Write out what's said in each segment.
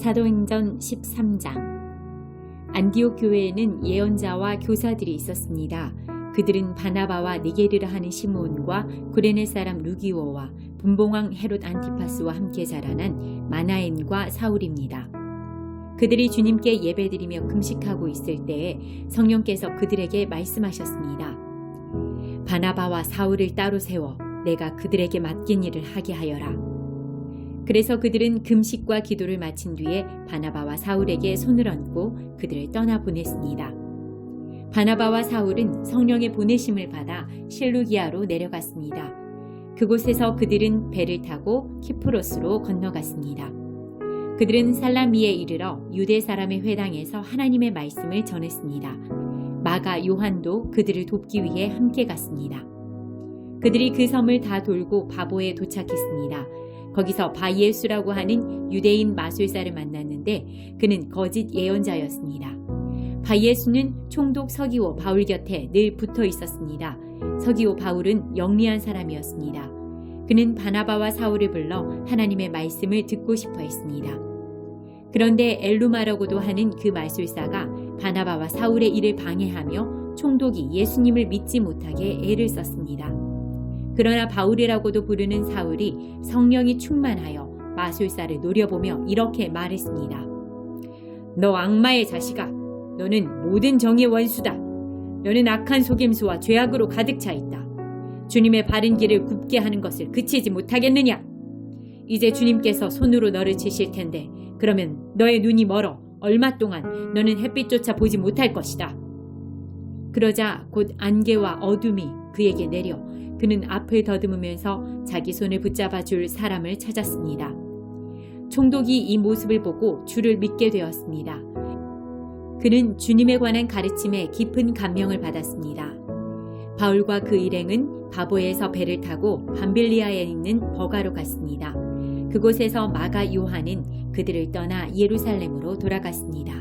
사도행전 13장 안디옥 교회에는 예언자와 교사들이 있었습니다. 그들은 바나바와 니게르라 하는 시므온과 구레네 사람 루기오와 분봉왕 헤롯 안티파스와 함께 자라난 마나엔과 사울입니다. 그들이 주님께 예배드리며 금식하고 있을 때에 성령께서 그들에게 말씀하셨습니다. 바나바와 사울을 따로 세워 내가 그들에게 맡긴 일을 하게 하여라. 그래서 그들은 금식과 기도를 마친 뒤에 바나바와 사울에게 손을 얹고 그들을 떠나 보냈습니다. 바나바와 사울은 성령의 보내심을 받아 실루기아로 내려갔습니다. 그곳에서 그들은 배를 타고 키프로스로 건너갔습니다. 그들은 살라미에 이르러 유대 사람의 회당에서 하나님의 말씀을 전했습니다. 마가 요한도 그들을 돕기 위해 함께 갔습니다. 그들이 그 섬을 다 돌고 바보에 도착했습니다. 거기서 바이에수라고 하는 유대인 마술사를 만났는데 그는 거짓 예언자였습니다. 바이에수는 총독 서기오 바울 곁에 늘 붙어 있었습니다. 서기오 바울은 영리한 사람이었습니다. 그는 바나바와 사울을 불러 하나님의 말씀을 듣고 싶어 했습니다. 그런데 엘루마라고도 하는 그 마술사가 바나바와 사울의 일을 방해하며 총독이 예수님을 믿지 못하게 애를 썼습니다. 그러나 바울이라고도 부르는 사울이 성령이 충만하여 마술사를 노려보며 이렇게 말했습니다. 너 악마의 자식아, 너는 모든 정의 원수다. 너는 악한 속임수와 죄악으로 가득 차 있다. 주님의 바른 길을 굽게 하는 것을 그치지 못하겠느냐? 이제 주님께서 손으로 너를 치실 텐데, 그러면 너의 눈이 멀어 얼마 동안 너는 햇빛조차 보지 못할 것이다. 그러자 곧 안개와 어둠이 그에게 내려 그는 앞을 더듬으면서 자기 손을 붙잡아 줄 사람을 찾았습니다. 총독이 이 모습을 보고 주를 믿게 되었습니다. 그는 주님에 관한 가르침에 깊은 감명을 받았습니다. 바울과 그 일행은 바보에서 배를 타고 밤빌리아에 있는 버가로 갔습니다. 그곳에서 마가 요한은 그들을 떠나 예루살렘으로 돌아갔습니다.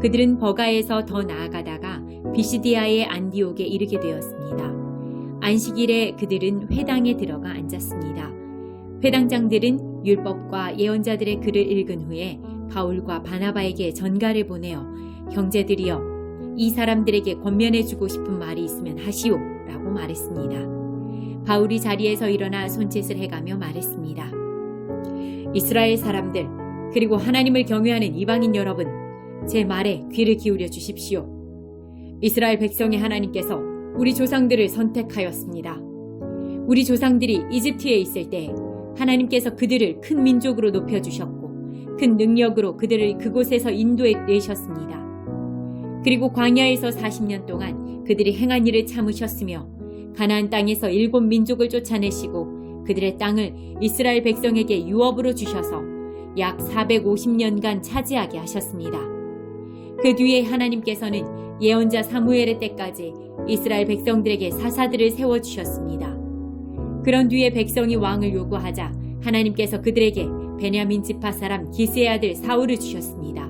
그들은 버가에서 더 나아가다가 비시디아의 안디옥에 이르게 되었습니다. 안식일에 그들은 회당에 들어가 앉았습니다. 회당장들은 율법과 예언자들의 글을 읽은 후에 바울과 바나바에게 전가를 보내어 형제들이여 이 사람들에게 권면해 주고 싶은 말이 있으면 하시오 라고 말했습니다. 바울이 자리에서 일어나 손짓을 해가며 말했습니다. 이스라엘 사람들 그리고 하나님을 경외하는 이방인 여러분 제 말에 귀를 기울여 주십시오. 이스라엘 백성의 하나님께서 우리 조상들을 선택하였습니다. 우리 조상들이 이집트에 있을 때 하나님께서 그들을 큰 민족으로 높여주셨고 큰 능력으로 그들을 그곳에서 인도해 내셨습니다. 그리고 광야에서 40년 동안 그들이 행한 일을 참으셨으며 가나안 땅에서 일곱 민족을 쫓아내시고 그들의 땅을 이스라엘 백성에게 유업으로 주셔서 약 450년간 차지하게 하셨습니다. 그 뒤에 하나님께서는 예언자 사무엘의 때까지 이스라엘 백성들에게 사사들을 세워 주셨습니다. 그런 뒤에 백성이 왕을 요구하자 하나님께서 그들에게 베냐민 지파 사람 기스의 아들 사울을 주셨습니다.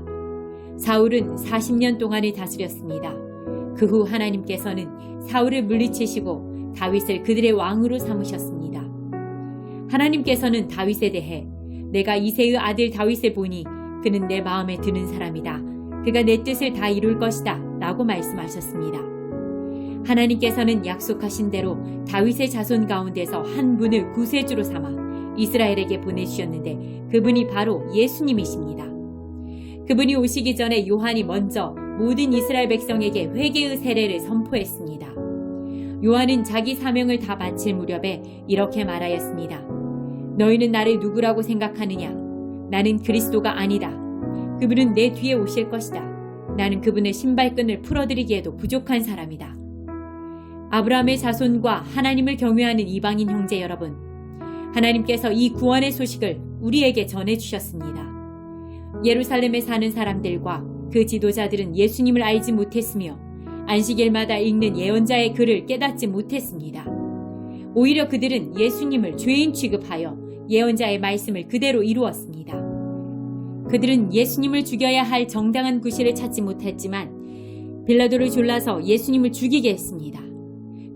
사울은 40년 동안을 다스렸습니다. 그 후 하나님께서는 사울을 물리치시고 다윗을 그들의 왕으로 삼으셨습니다. 하나님께서는 다윗에 대해 내가 이세의 아들 다윗을 보니 그는 내 마음에 드는 사람이다. 그가 내 뜻을 다 이룰 것이다. 라고 말씀하셨습니다. 하나님께서는 약속하신 대로 다윗의 자손 가운데서 한 분을 구세주로 삼아 이스라엘에게 보내주셨는데 그분이 바로 예수님이십니다. 그분이 오시기 전에 요한이 먼저 모든 이스라엘 백성에게 회개의 세례를 선포했습니다. 요한은 자기 사명을 다 마칠 무렵에 이렇게 말하였습니다. 너희는 나를 누구라고 생각하느냐? 나는 그리스도가 아니다. 그분은 내 뒤에 오실 것이다. 나는 그분의 신발끈을 풀어드리기에도 부족한 사람이다. 아브라함의 자손과 하나님을 경외하는 이방인 형제 여러분, 하나님께서 이 구원의 소식을 우리에게 전해주셨습니다. 예루살렘에 사는 사람들과 그 지도자들은 예수님을 알지 못했으며 안식일마다 읽는 예언자의 글을 깨닫지 못했습니다. 오히려 그들은 예수님을 죄인 취급하여 예언자의 말씀을 그대로 이루었습니다. 그들은 예수님을 죽여야 할 정당한 구실을 찾지 못했지만 빌라도를 졸라서 예수님을 죽이게 했습니다.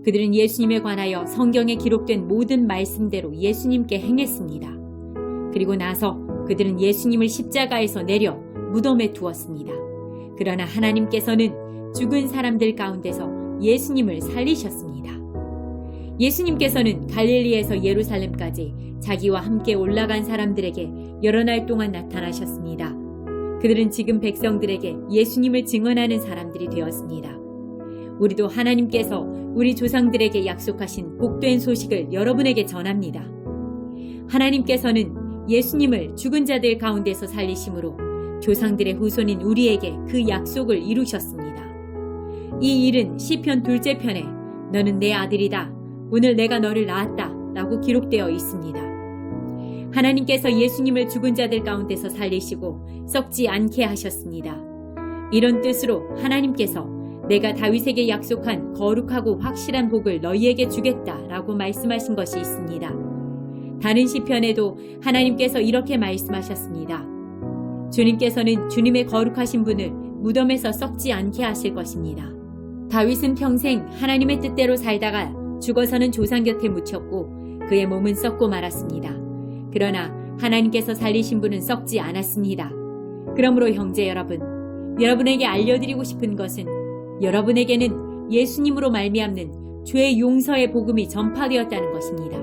그들은 예수님에 관하여 성경에 기록된 모든 말씀대로 예수님께 행했습니다. 그리고 나서 그들은 예수님을 십자가에서 내려 무덤에 두었습니다. 그러나 하나님께서는 죽은 사람들 가운데서 예수님을 살리셨습니다. 예수님께서는 갈릴리에서 예루살렘까지 자기와 함께 올라간 사람들에게 여러 날 동안 나타나셨습니다. 그들은 지금 백성들에게 예수님을 증언하는 사람들이 되었습니다. 우리도 하나님께서 우리 조상들에게 약속하신 복된 소식을 여러분에게 전합니다. 하나님께서는 예수님을 죽은 자들 가운데서 살리심으로 조상들의 후손인 우리에게 그 약속을 이루셨습니다. 이 일은 시편 둘째 편에 너는 내 아들이다. 오늘 내가 너를 낳았다. 라고 기록되어 있습니다. 하나님께서 예수님을 죽은 자들 가운데서 살리시고 썩지 않게 하셨습니다. 이런 뜻으로 하나님께서 내가 다윗에게 약속한 거룩하고 확실한 복을 너희에게 주겠다라고 말씀하신 것이 있습니다. 다른 시편에도 하나님께서 이렇게 말씀하셨습니다. 주님께서는 주님의 거룩하신 분을 무덤에서 썩지 않게 하실 것입니다. 다윗은 평생 하나님의 뜻대로 살다가 죽어서는 조상 곁에 묻혔고 그의 몸은 썩고 말았습니다. 그러나 하나님께서 살리신 분은 썩지 않았습니다. 그러므로 형제 여러분, 여러분에게 알려드리고 싶은 것은 여러분에게는 예수님으로 말미암는 죄의 용서의 복음이 전파되었다는 것입니다.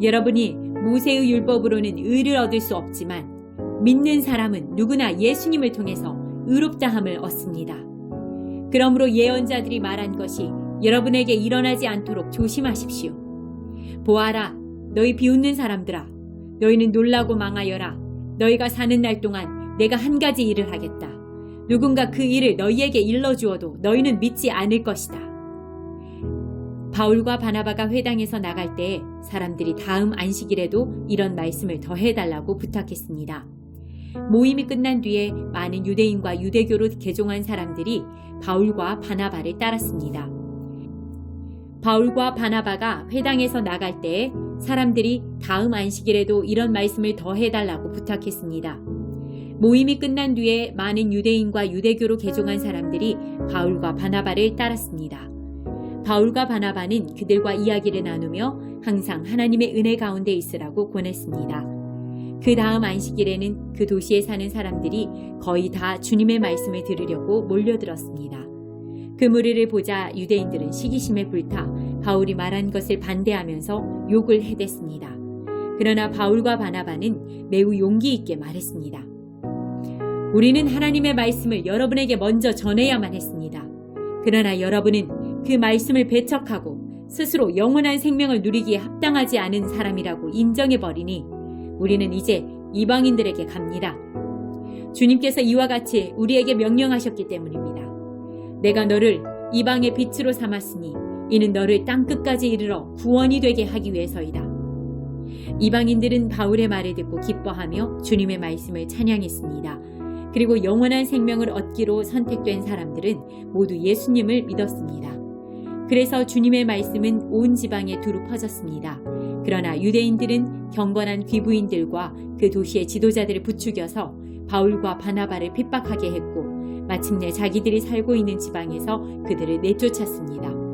여러분이 모세의 율법으로는 의를 얻을 수 없지만 믿는 사람은 누구나 예수님을 통해서 의롭다함을 얻습니다. 그러므로 예언자들이 말한 것이 여러분에게 일어나지 않도록 조심하십시오. 보아라, 너희 비웃는 사람들아, 너희는 놀라고 망하여라. 너희가 사는 날 동안 내가 한 가지 일을 하겠다. 누군가 그 일을 너희에게 일러주어도 너희는 믿지 않을 것이다. 바울과 바나바가 회당에서 나갈 때 사람들이 다음 안식일에도 이런 말씀을 더 해달라고 부탁했습니다. 모임이 끝난 뒤에 많은 유대인과 유대교로 개종한 사람들이 바울과 바나바를 따랐습니다. 바울과 바나바가 회당에서 나갈 때 사람들이 다음 안식일에도 이런 말씀을 더 해달라고 부탁했습니다. 모임이 끝난 뒤에 많은 유대인과 유대교로 개종한 사람들이 바울과 바나바를 따랐습니다. 바울과 바나바는 그들과 이야기를 나누며 항상 하나님의 은혜 가운데 있으라고 권했습니다. 그 다음 안식일에는 그 도시에 사는 사람들이 거의 다 주님의 말씀을 들으려고 몰려들었습니다. 그 무리를 보자 유대인들은 시기심에 불타 바울이 말한 것을 반대하면서 욕을 해댔습니다. 그러나 바울과 바나바는 매우 용기 있게 말했습니다. 우리는 하나님의 말씀을 여러분에게 먼저 전해야만 했습니다. 그러나 여러분은 그 말씀을 배척하고 스스로 영원한 생명을 누리기에 합당하지 않은 사람이라고 인정해버리니 우리는 이제 이방인들에게 갑니다. 주님께서 이와 같이 우리에게 명령하셨기 때문입니다. 내가 너를 이방의 빛으로 삼았으니 이는 너를 땅 끝까지 이르러 구원이 되게 하기 위해서이다. 이방인들은 바울의 말을 듣고 기뻐하며 주님의 말씀을 찬양했습니다. 그리고 영원한 생명을 얻기로 선택된 사람들은 모두 예수님을 믿었습니다. 그래서 주님의 말씀은 온 지방에 두루 퍼졌습니다. 그러나 유대인들은 경건한 귀부인들과 그 도시의 지도자들을 부추겨서 바울과 바나바를 핍박하게 했고 마침내 자기들이 살고 있는 지방에서 그들을 내쫓았습니다.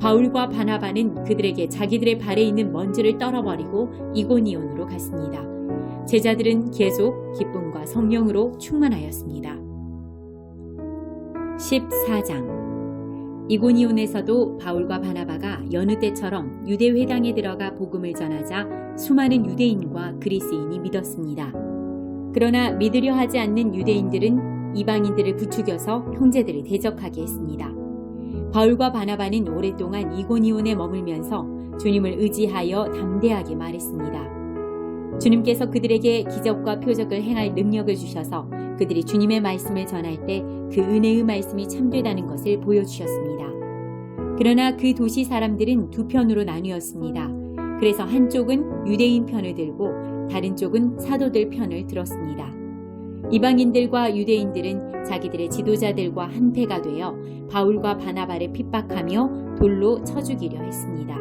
바울과 바나바는 그들에게 자기들의 발에 있는 먼지를 떨어버리고 이고니온으로 갔습니다. 제자들은 계속 기쁨과 성령으로 충만하였습니다. 14장 이고니온에서도 바울과 바나바가 여느 때처럼 유대 회당에 들어가 복음을 전하자 수많은 유대인과 그리스인이 믿었습니다. 그러나 믿으려 하지 않는 유대인들은 이방인들을 부추겨서 형제들을 대적하게 했습니다. 바울과 바나바는 오랫동안 이고니온에 머물면서 주님을 의지하여 담대하게 말했습니다. 주님께서 그들에게 기적과 표적을 행할 능력을 주셔서 그들이 주님의 말씀을 전할 때 그 은혜의 말씀이 참되다는 것을 보여주셨습니다. 그러나 그 도시 사람들은 두 편으로 나뉘었습니다. 그래서 한쪽은 유대인 편을 들고 다른 쪽은 사도들 편을 들었습니다. 이방인들과 유대인들은 자기들의 지도자들과 한패가 되어 바울과 바나바를 핍박하며 돌로 쳐 죽이려 했습니다.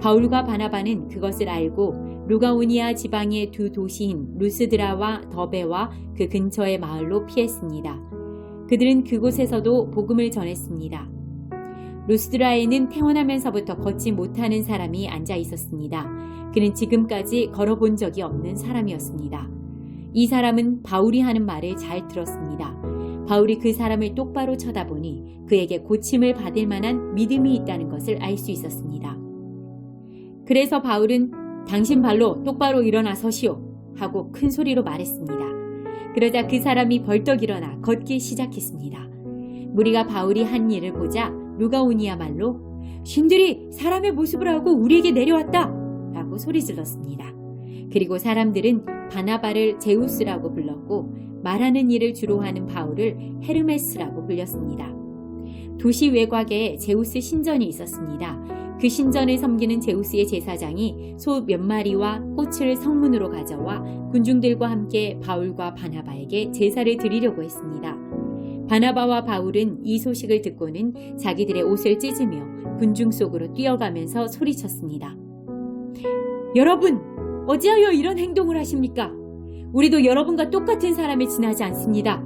바울과 바나바는 그것을 알고 루가오니아 지방의 두 도시인 루스드라와 더베와 그 근처의 마을로 피했습니다. 그들은 그곳에서도 복음을 전했습니다. 루스드라에는 태어나면서부터 걷지 못하는 사람이 앉아 있었습니다. 그는 지금까지 걸어본 적이 없는 사람이었습니다. 이 사람은 바울이 하는 말을 잘 들었습니다. 바울이 그 사람을 똑바로 쳐다보니 그에게 고침을 받을 만한 믿음이 있다는 것을 알 수 있었습니다. 그래서 바울은 당신 발로 똑바로 일어나 서시오 하고 큰 소리로 말했습니다. 그러자 그 사람이 벌떡 일어나 걷기 시작했습니다. 무리가 바울이 한 일을 보자 루가오니야말로 신들이 사람의 모습을 하고 우리에게 내려왔다 라고 소리 질렀습니다. 그리고 사람들은 바나바를 제우스라고 불렀고 말하는 일을 주로 하는 바울을 헤르메스라고 불렸습니다. 도시 외곽에 제우스 신전이 있었습니다. 그 신전을 섬기는 제우스의 제사장이 소 몇 마리와 꽃을 성문으로 가져와 군중들과 함께 바울과 바나바에게 제사를 드리려고 했습니다. 바나바와 바울은 이 소식을 듣고는 자기들의 옷을 찢으며 군중 속으로 뛰어가면서 소리쳤습니다. 여러분, 어찌하여 이런 행동을 하십니까? 우리도 여러분과 똑같은 사람을 지나지 않습니다.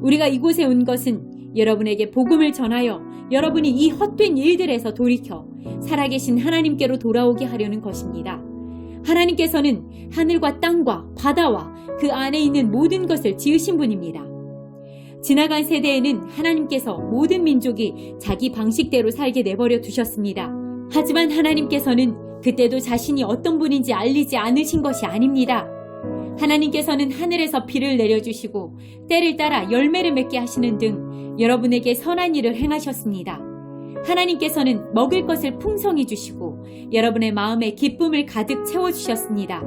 우리가 이곳에 온 것은 여러분에게 복음을 전하여 여러분이 이 헛된 일들에서 돌이켜 살아계신 하나님께로 돌아오게 하려는 것입니다. 하나님께서는 하늘과 땅과 바다와 그 안에 있는 모든 것을 지으신 분입니다. 지나간 세대에는 하나님께서 모든 민족이 자기 방식대로 살게 내버려 두셨습니다. 하지만 하나님께서는 그때도 자신이 어떤 분인지 알리지 않으신 것이 아닙니다. 하나님께서는 하늘에서 비를 내려주시고 때를 따라 열매를 맺게 하시는 등 여러분에게 선한 일을 행하셨습니다. 하나님께서는 먹을 것을 풍성히 주시고 여러분의 마음에 기쁨을 가득 채워주셨습니다.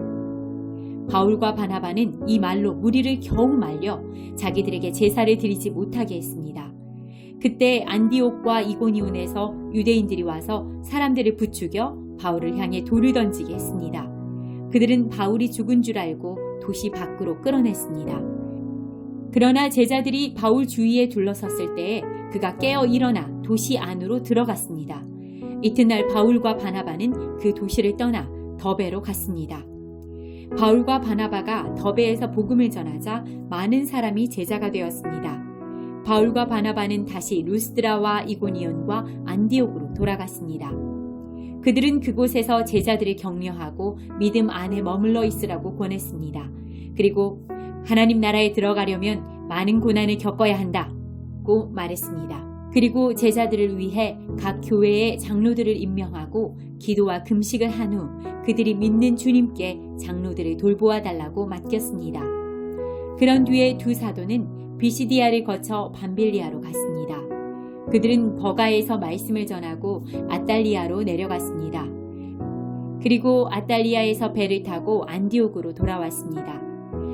바울과 바나바는 이 말로 무리를 겨우 말려 자기들에게 제사를 드리지 못하게 했습니다. 그때 안디옥과 이고니온에서 유대인들이 와서 사람들을 부추겨 바울을 향해 돌을 던지게 했습니다. 그들은 바울이 죽은 줄 알고 도시 밖으로 끌어냈습니다. 그러나 제자들이 바울 주위에 둘러섰을 때에 그가 깨어 일어나 도시 안으로 들어갔습니다. 이튿날 바울과 바나바는 그 도시를 떠나 더베로 갔습니다. 바울과 바나바가 더베에서 복음을 전하자 많은 사람이 제자가 되었습니다. 바울과 바나바는 다시 루스드라와 이고니온과 안디옥으로 돌아갔습니다. 그들은 그곳에서 제자들을 격려하고 믿음 안에 머물러 있으라고 권했습니다. 그리고 하나님 나라에 들어가려면 많은 고난을 겪어야 한다고 말했습니다. 그리고 제자들을 위해 각 교회의 장로들을 임명하고 기도와 금식을 한 후 그들이 믿는 주님께 장로들을 돌보아 달라고 맡겼습니다. 그런 뒤에 두 사도는 비시디아를 거쳐 밤빌리아로 갔습니다. 그들은 버가에서 말씀을 전하고 아달리아로 내려갔습니다. 그리고 아달리아에서 배를 타고 안디옥으로 돌아왔습니다.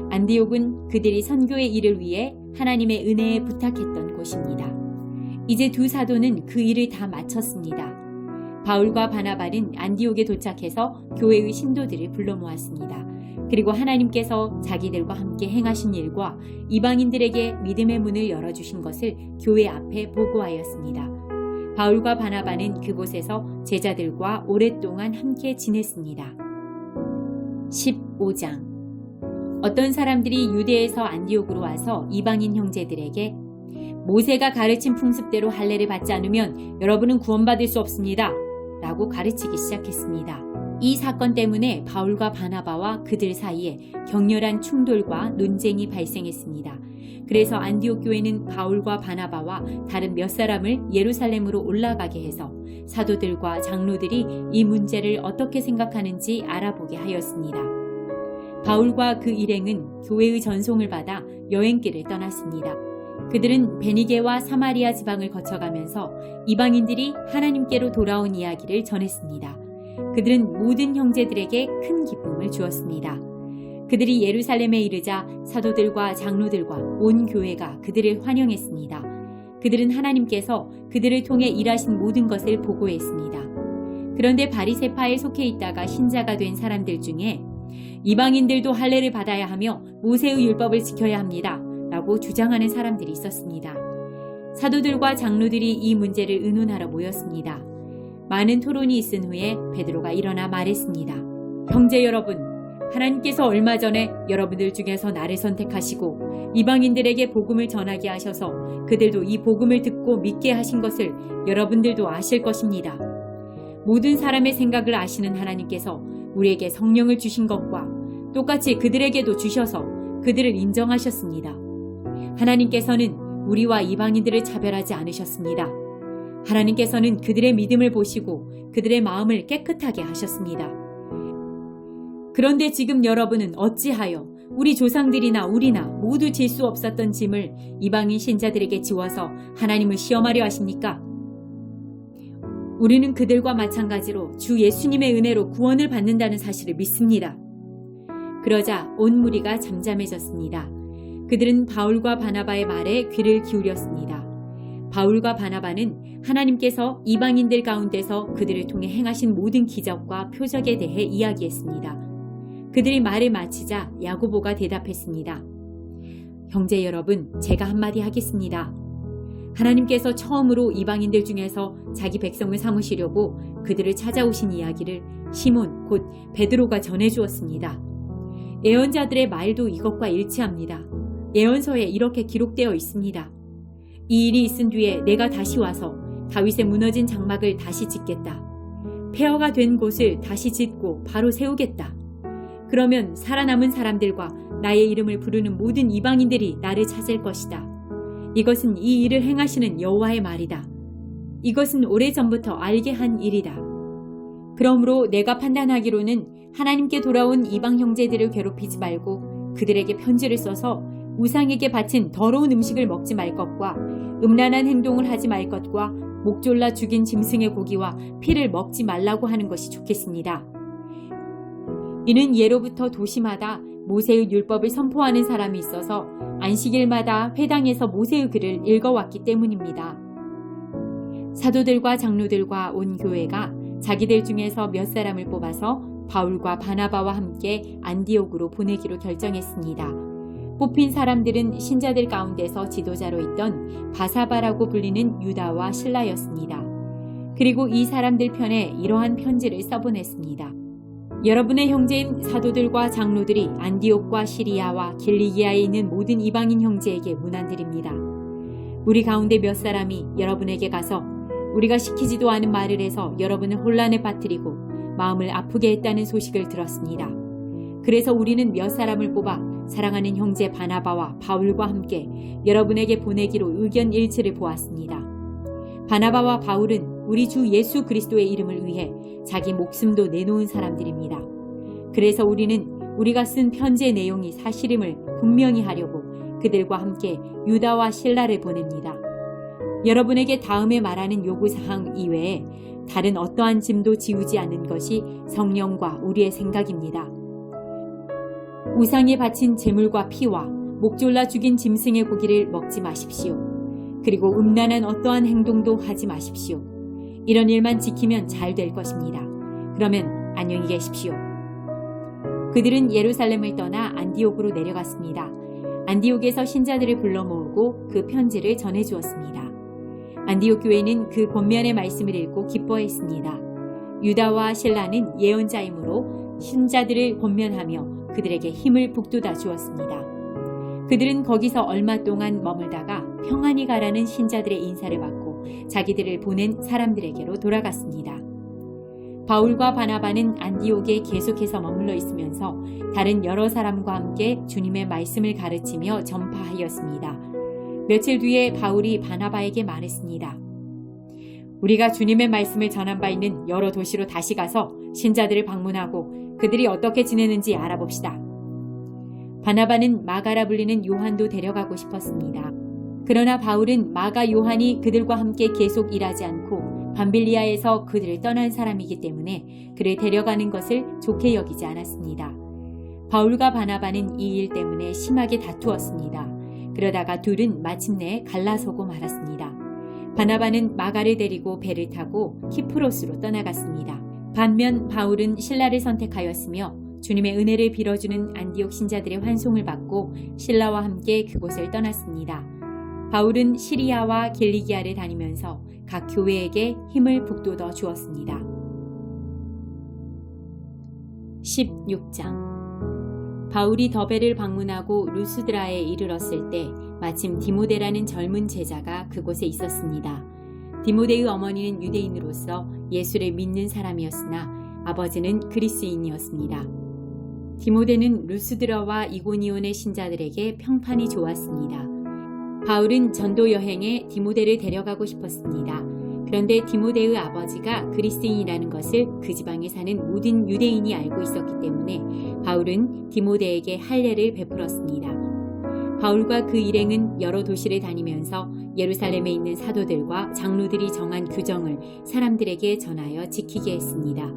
안디옥은 그들이 선교의 일을 위해 하나님의 은혜에 부탁했던 곳입니다. 이제 두 사도는 그 일을 다 마쳤습니다. 바울과 바나바는 안디옥에 도착해서 교회의 신도들을 불러 모았습니다. 그리고 하나님께서 자기들과 함께 행하신 일과 이방인들에게 믿음의 문을 열어주신 것을 교회 앞에 보고하였습니다. 바울과 바나바는 그곳에서 제자들과 오랫동안 함께 지냈습니다. 15장 어떤 사람들이 유대에서 안디옥으로 와서 이방인 형제들에게 모세가 가르친 풍습대로 할례를 받지 않으면 여러분은 구원받을 수 없습니다. 라고 가르치기 시작했습니다. 이 사건 때문에 바울과 바나바와 그들 사이에 격렬한 충돌과 논쟁이 발생했습니다. 그래서 안디옥 교회는 바울과 바나바와 다른 몇 사람을 예루살렘으로 올라가게 해서 사도들과 장로들이 이 문제를 어떻게 생각하는지 알아보게 하였습니다. 바울과 그 일행은 교회의 전송을 받아 여행길을 떠났습니다. 그들은 베니게와 사마리아 지방을 거쳐가면서 이방인들이 하나님께로 돌아온 이야기를 전했습니다. 그들은 모든 형제들에게 큰 기쁨을 주었습니다. 그들이 예루살렘에 이르자 사도들과 장로들과 온 교회가 그들을 환영했습니다. 그들은 하나님께서 그들을 통해 일하신 모든 것을 보고했습니다. 그런데 바리세파에 속해 있다가 신자가 된 사람들 중에 이방인들도 할례를 받아야 하며 모세의 율법을 지켜야 합니다. 라고 주장하는 사람들이 있었습니다. 사도들과 장로들이 이 문제를 의논하러 모였습니다. 많은 토론이 있은 후에 베드로가 일어나 말했습니다. 형제 여러분, 하나님께서 얼마 전에 여러분들 중에서 나를 선택하시고 이방인들에게 복음을 전하게 하셔서 그들도 이 복음을 듣고 믿게 하신 것을 여러분들도 아실 것입니다. 모든 사람의 생각을 아시는 하나님께서 우리에게 성령을 주신 것과 똑같이 그들에게도 주셔서 그들을 인정하셨습니다. 하나님께서는 우리와 이방인들을 차별하지 않으셨습니다. 하나님께서는 그들의 믿음을 보시고 그들의 마음을 깨끗하게 하셨습니다. 그런데 지금 여러분은 어찌하여 우리 조상들이나 우리나 모두 질 수 없었던 짐을 이방인 신자들에게 지워서 하나님을 시험하려 하십니까? 우리는 그들과 마찬가지로 주 예수님의 은혜로 구원을 받는다는 사실을 믿습니다. 그러자 온 무리가 잠잠해졌습니다. 그들은 바울과 바나바의 말에 귀를 기울였습니다. 바울과 바나바는 하나님께서 이방인들 가운데서 그들을 통해 행하신 모든 기적과 표적에 대해 이야기했습니다. 그들이 말을 마치자 야고보가 대답했습니다. 형제 여러분, 제가 한마디 하겠습니다. 하나님께서 처음으로 이방인들 중에서 자기 백성을 삼으시려고 그들을 찾아오신 이야기를 시몬 곧 베드로가 전해 주었습니다. 예언자들의 말도 이것과 일치합니다. 예언서에 이렇게 기록되어 있습니다. 이 일이 있은 뒤에 내가 다시 와서 다윗의 무너진 장막을 다시 짓겠다. 폐허가 된 곳을 다시 짓고 바로 세우겠다. 그러면 살아남은 사람들과 나의 이름을 부르는 모든 이방인들이 나를 찾을 것이다. 이것은 이 일을 행하시는 여호와의 말이다. 이것은 오래전부터 알게 한 일이다. 그러므로 내가 판단하기로는 하나님께 돌아온 이방 형제들을 괴롭히지 말고 그들에게 편지를 써서 우상에게 바친 더러운 음식을 먹지 말 것과 음란한 행동을 하지 말 것과 목 졸라 죽인 짐승의 고기와 피를 먹지 말라고 하는 것이 좋겠습니다. 이는 예로부터 도시마다 모세의 율법을 선포하는 사람이 있어서 안식일마다 회당에서 모세의 글을 읽어왔기 때문입니다. 사도들과 장로들과 온 교회가 자기들 중에서 몇 사람을 뽑아서 바울과 바나바와 함께 안디옥으로 보내기로 결정했습니다. 뽑힌 사람들은 신자들 가운데서 지도자로 있던 바사바라고 불리는 유다와 신라였습니다. 그리고 이 사람들 편에 이러한 편지를 써보냈습니다. 여러분의 형제인 사도들과 장로들이 안디옥과 시리아와 길리기아에 있는 모든 이방인 형제에게 문안드립니다. 우리 가운데 몇 사람이 여러분에게 가서 우리가 시키지도 않은 말을 해서 여러분을 혼란에 빠뜨리고 마음을 아프게 했다는 소식을 들었습니다. 그래서 우리는 몇 사람을 뽑아 사랑하는 형제 바나바와 바울과 함께 여러분에게 보내기로 의견 일치를 보았습니다. 바나바와 바울은 우리 주 예수 그리스도의 이름을 위해 자기 목숨도 내놓은 사람들입니다. 그래서 우리는 우리가 쓴 편지의 내용이 사실임을 분명히 하려고 그들과 함께 유다와 신라를 보냅니다. 여러분에게 다음에 말하는 요구사항 이외에 다른 어떠한 짐도 지우지 않는 것이 성령과 우리의 생각입니다. 우상에 바친 재물과 피와 목졸라 죽인 짐승의 고기를 먹지 마십시오. 그리고 음란한 어떠한 행동도 하지 마십시오. 이런 일만 지키면 잘 될 것입니다. 그러면 안녕히 계십시오. 그들은 예루살렘을 떠나 안디옥으로 내려갔습니다. 안디옥에서 신자들을 불러 모으고 그 편지를 전해 주었습니다. 안디옥 교회는 그 권면의 말씀을 읽고 기뻐했습니다. 유다와 신라는 예언자이므로 신자들을 권면하며 그들에게 힘을 북돋아 주었습니다. 그들은 거기서 얼마 동안 머물다가 평안히 가라는 신자들의 인사를 받고 자기들을 보낸 사람들에게로 돌아갔습니다. 바울과 바나바는 안디옥에 계속해서 머물러 있으면서 다른 여러 사람과 함께 주님의 말씀을 가르치며 전파하였습니다. 며칠 뒤에 바울이 바나바에게 말했습니다. 우리가 주님의 말씀을 전한 바 있는 여러 도시로 다시 가서 신자들을 방문하고 그들이 어떻게 지내는지 알아봅시다. 바나바는 마가라 불리는 요한도 데려가고 싶었습니다. 그러나 바울은 마가 요한이 그들과 함께 계속 일하지 않고 밤빌리아에서 그들을 떠난 사람이기 때문에 그를 데려가는 것을 좋게 여기지 않았습니다. 바울과 바나바는 이 일 때문에 심하게 다투었습니다. 그러다가 둘은 마침내 갈라서고 말았습니다. 바나바는 마가를 데리고 배를 타고 키프로스로 떠나갔습니다. 반면 바울은 신라를 선택하였으며 주님의 은혜를 빌어주는 안디옥 신자들의 환송을 받고 신라와 함께 그곳을 떠났습니다. 바울은 시리아와 겔리기아를 다니면서 각 교회에게 힘을 북돋워 주었습니다. 16장 바울이 더베를 방문하고 루스드라에 이르렀을 때 마침 디모데라는 젊은 제자가 그곳에 있었습니다. 디모데의 어머니는 유대인으로서 예수를 믿는 사람이었으나 아버지는 그리스인이었습니다. 디모데는 루스드라와 이고니온의 신자들에게 평판이 좋았습니다. 바울은 전도 여행에 디모데를 데려가고 싶었습니다. 그런데 디모데의 아버지가 그리스인이라는 것을 그 지방에 사는 모든 유대인이 알고 있었기 때문에 바울은 디모데에게 할례를 베풀었습니다. 바울과 그 일행은 여러 도시를 다니면서 예루살렘에 있는 사도들과 장로들이 정한 규정을 사람들에게 전하여 지키게 했습니다.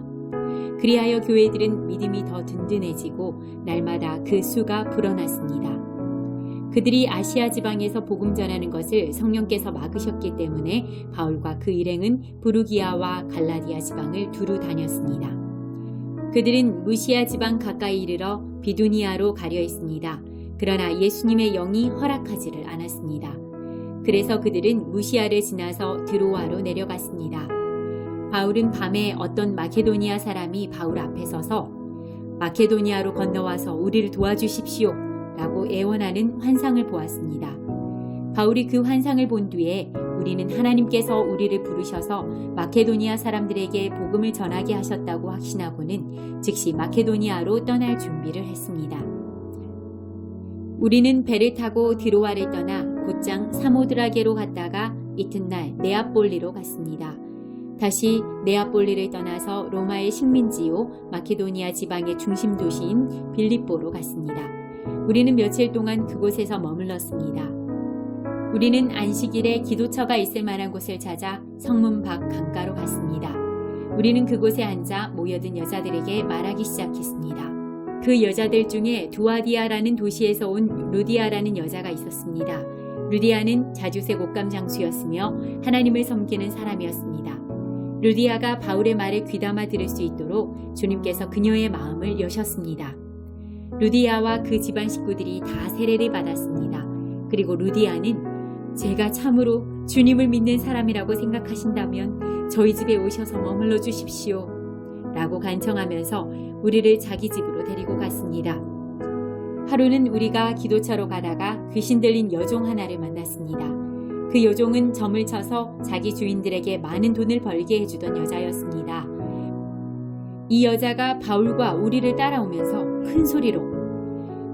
그리하여 교회들은 믿음이 더 든든해지고 날마다 그 수가 불어났습니다. 그들이 아시아 지방에서 복음 전하는 것을 성령께서 막으셨기 때문에 바울과 그 일행은 부르기아와 갈라디아 지방을 두루 다녔습니다. 그들은 무시아 지방 가까이 이르러 비두니아로 가려 했습니다. 그러나 예수님의 영이 허락하지를 않았습니다. 그래서 그들은 무시아를 지나서 드로아로 내려갔습니다. 바울은 밤에 어떤 마케도니아 사람이 바울 앞에 서서 마케도니아로 건너와서 우리를 도와주십시오 라고 애원하는 환상을 보았습니다. 바울이 그 환상을 본 뒤에 우리는 하나님께서 우리를 부르셔서 마케도니아 사람들에게 복음을 전하게 하셨다고 확신하고는 즉시 마케도니아로 떠날 준비를 했습니다. 우리는 배를 타고 디로아를 떠나 곧장 사모드라게로 갔다가 이튿날 네아폴리로 갔습니다. 다시 네아폴리를 떠나서 로마의 식민지요 마케도니아 지방의 중심 도시인 빌립보로 갔습니다. 우리는 며칠 동안 그곳에서 머물렀습니다. 우리는 안식일에 기도처가 있을 만한 곳을 찾아 성문 밖 강가로 갔습니다. 우리는 그곳에 앉아 모여든 여자들에게 말하기 시작했습니다. 그 여자들 중에 두아디아라는 도시에서 온 루디아라는 여자가 있었습니다. 루디아는 자주색 옷감 장수였으며 하나님을 섬기는 사람이었습니다. 루디아가 바울의 말을 귀담아 들을 수 있도록 주님께서 그녀의 마음을 여셨습니다. 루디아와 그 집안 식구들이 다 세례를 받았습니다. 그리고 루디아는 제가 참으로 주님을 믿는 사람이라고 생각하신다면 저희 집에 오셔서 머물러 주십시오. 라고 간청하면서 우리를 자기 집으로 데리고 갔습니다. 하루는 우리가 기도차로 가다가 귀신 들린 여종 하나를 만났습니다. 그 여종은 점을 쳐서 자기 주인들에게 많은 돈을 벌게 해주던 여자였습니다. 이 여자가 바울과 우리를 따라오면서 큰 소리로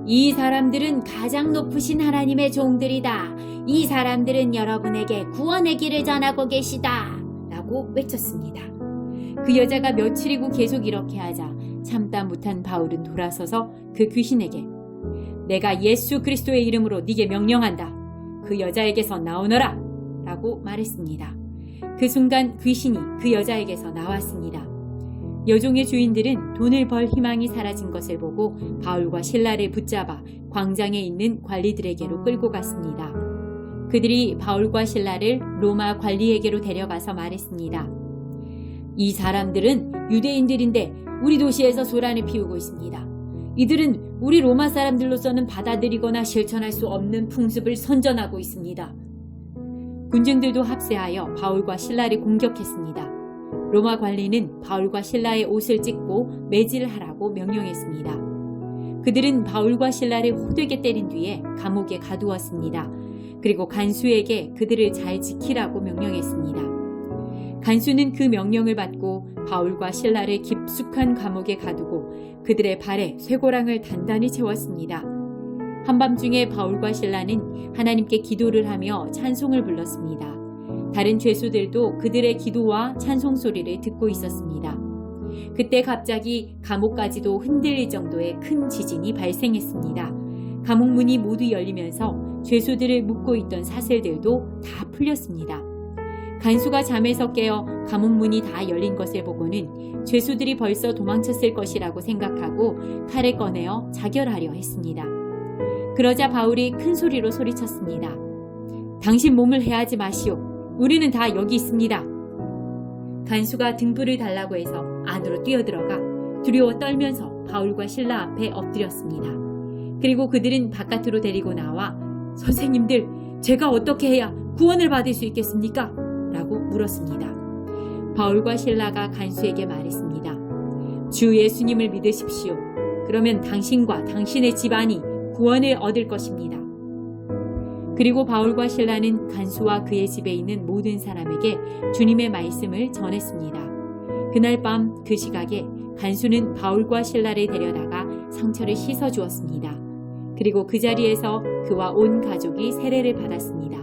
이 사람들은 가장 높으신 하나님의 종들이다. 이 사람들은 여러분에게 구원의 길을 전하고 계시다. 라고 외쳤습니다. 그 여자가 며칠이고 계속 이렇게 하자 참다 못한 바울은 돌아서서 그 귀신에게 내가 예수 그리스도의 이름으로 네게 명령한다. 그 여자에게서 나오너라. 라고 말했습니다. 그 순간 귀신이 그 여자에게서 나왔습니다. 여종의 주인들은 돈을 벌 희망이 사라진 것을 보고 바울과 신라를 붙잡아 광장에 있는 관리들에게로 끌고 갔습니다. 그들이 바울과 신라를 로마 관리에게로 데려가서 말했습니다. 이 사람들은 유대인들인데 우리 도시에서 소란을 피우고 있습니다. 이들은 우리 로마 사람들로서는 받아들이거나 실천할 수 없는 풍습을 선전하고 있습니다. 군중들도 합세하여 바울과 신라를 공격했습니다. 로마 관리는 바울과 신라의 옷을 찢고 매질하라고 명령했습니다. 그들은 바울과 신라를 호되게 때린 뒤에 감옥에 가두었습니다. 그리고 간수에게 그들을 잘 지키라고 명령했습니다. 간수는 그 명령을 받고 바울과 신라를 깊숙한 감옥에 가두고 그들의 발에 쇠고랑을 단단히 채웠습니다. 한밤중에 바울과 신라는 하나님께 기도를 하며 찬송을 불렀습니다. 다른 죄수들도 그들의 기도와 찬송 소리를 듣고 있었습니다. 그때 갑자기 감옥까지도 흔들릴 정도의 큰 지진이 발생했습니다. 감옥 문이 모두 열리면서 죄수들을 묶고 있던 사슬들도 다 풀렸습니다. 간수가 잠에서 깨어 감옥 문이 다 열린 것을 보고는 죄수들이 벌써 도망쳤을 것이라고 생각하고 칼을 꺼내어 자결하려 했습니다. 그러자 바울이 큰 소리로 소리쳤습니다. 당신 몸을 해하지 마시오. 우리는 다 여기 있습니다. 간수가 등불을 달라고 해서 안으로 뛰어들어가 두려워 떨면서 바울과 신라 앞에 엎드렸습니다. 그리고 그들은 바깥으로 데리고 나와 선생님들, 제가 어떻게 해야 구원을 받을 수 있겠습니까? 라고 물었습니다. 바울과 신라가 간수에게 말했습니다. 주 예수님을 믿으십시오. 그러면 당신과 당신의 집안이 구원을 얻을 것입니다. 그리고 바울과 신라는 간수와 그의 집에 있는 모든 사람에게 주님의 말씀을 전했습니다. 그날 밤 그 시각에 간수는 바울과 신라를 데려다가 상처를 씻어 주었습니다. 그리고 그 자리에서 그와 온 가족이 세례를 받았습니다.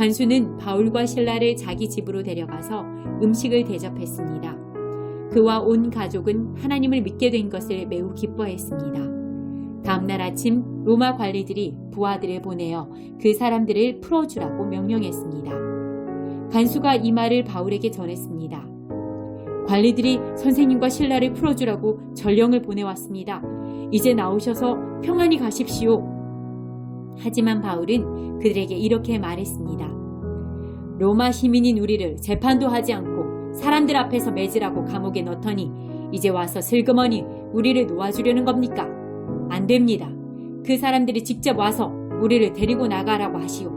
간수는 바울과 신라를 자기 집으로 데려가서 음식을 대접했습니다. 그와 온 가족은 하나님을 믿게 된 것을 매우 기뻐했습니다. 다음날 아침 로마 관리들이 부하들을 보내어 그 사람들을 풀어주라고 명령했습니다. 간수가 이 말을 바울에게 전했습니다. 관리들이 선생님과 신라를 풀어주라고 전령을 보내왔습니다. 이제 나오셔서 평안히 가십시오. 하지만 바울은 그들에게 이렇게 말했습니다. 로마 시민인 우리를 재판도 하지 않고 사람들 앞에서 매질하고 감옥에 넣더니 이제 와서 슬그머니 우리를 놓아주려는 겁니까? 안 됩니다. 그 사람들이 직접 와서 우리를 데리고 나가라고 하시오.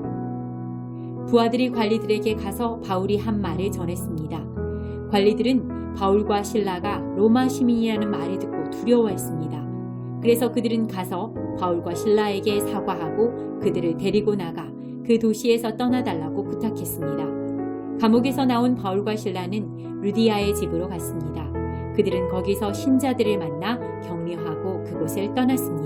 부하들이 관리들에게 가서 바울이 한 말을 전했습니다. 관리들은 바울과 신라가 로마 시민이라는 말을 듣고 두려워했습니다. 그래서 그들은 가서 바울과 신라에게 사과하고 그들을 데리고 나가 그 도시에서 떠나달라고 부탁했습니다. 감옥에서 나온 바울과 신라는 루디아의 집으로 갔습니다. 그들은 거기서 신자들을 만나 격려하고 그곳을 떠났습니다.